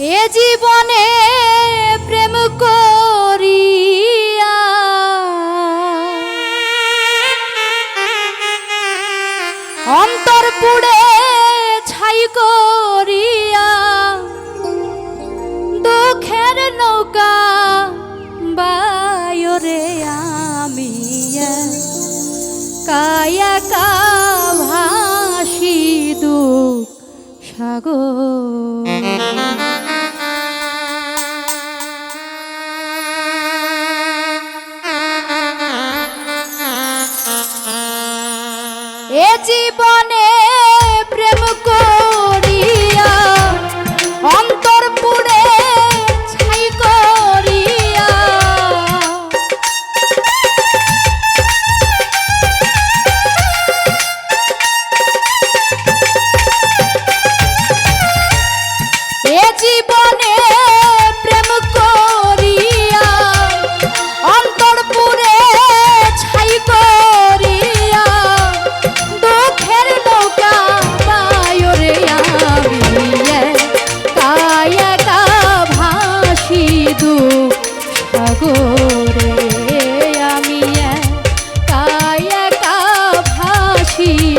এ জীবনে প্রেম করিয়া। অন্তর পুড়ে ছাই করিয়া। দুঃখের নৌকা বায়রে আমি কায়া কা ভাসি দু সাগর। আছি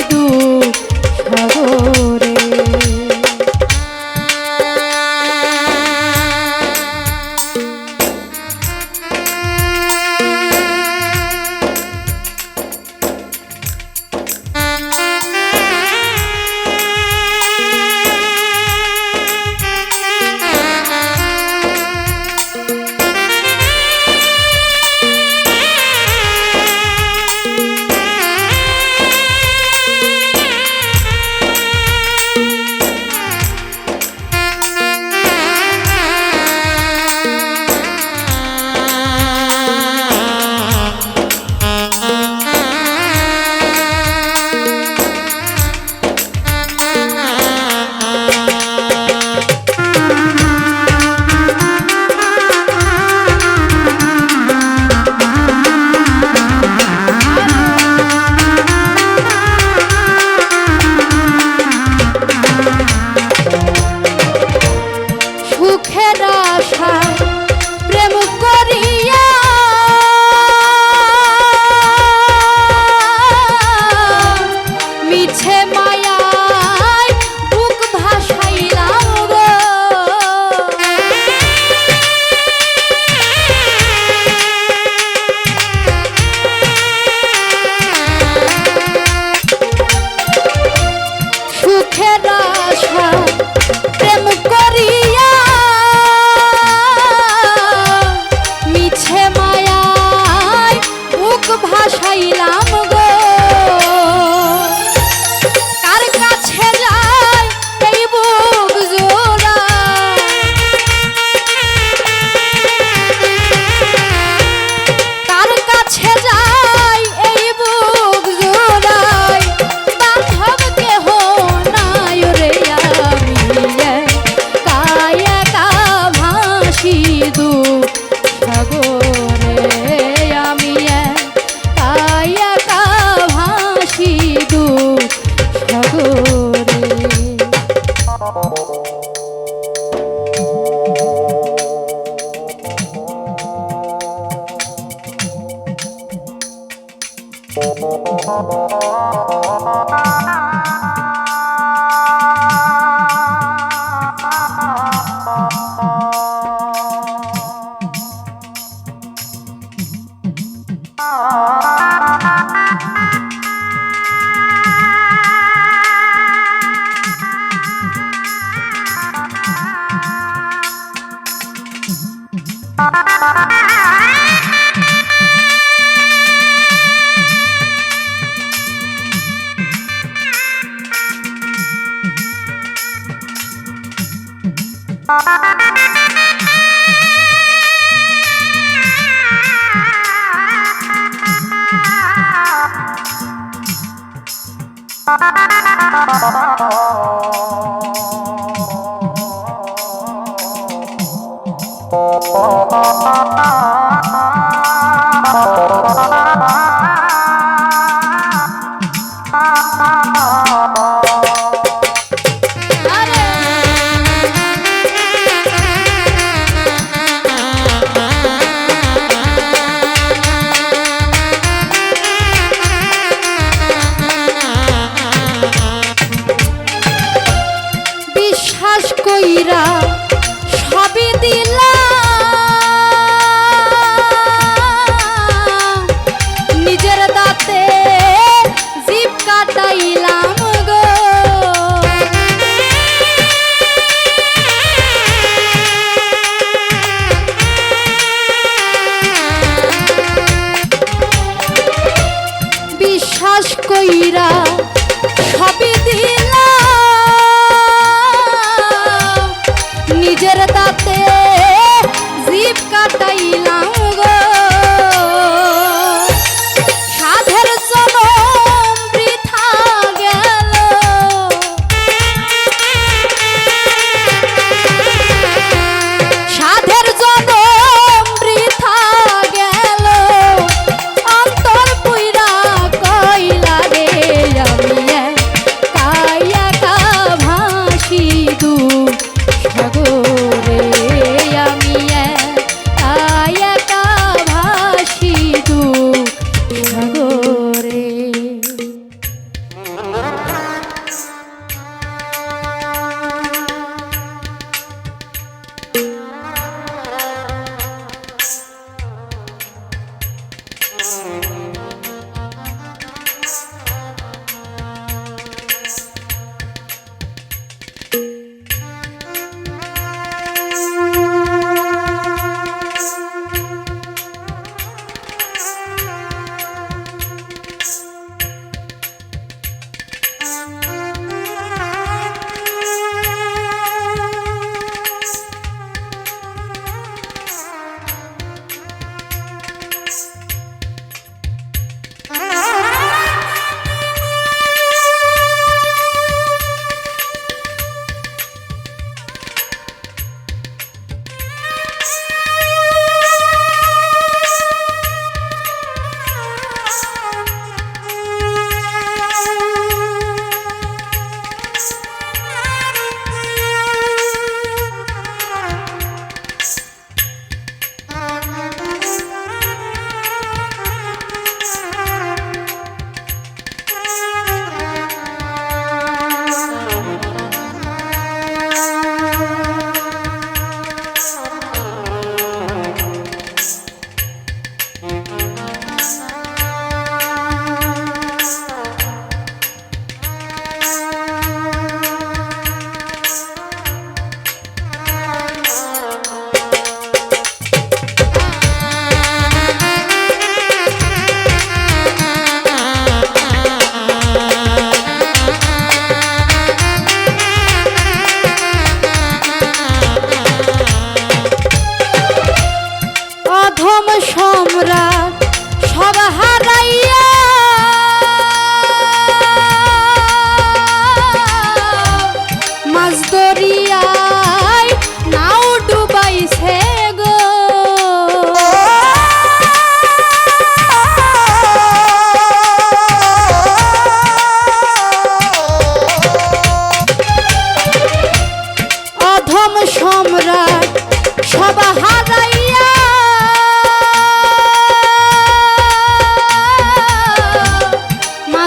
Oh, oh, oh, oh, oh. Oh,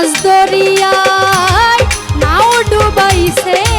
মাছ দরিয়ায় নাও ডুবাইছে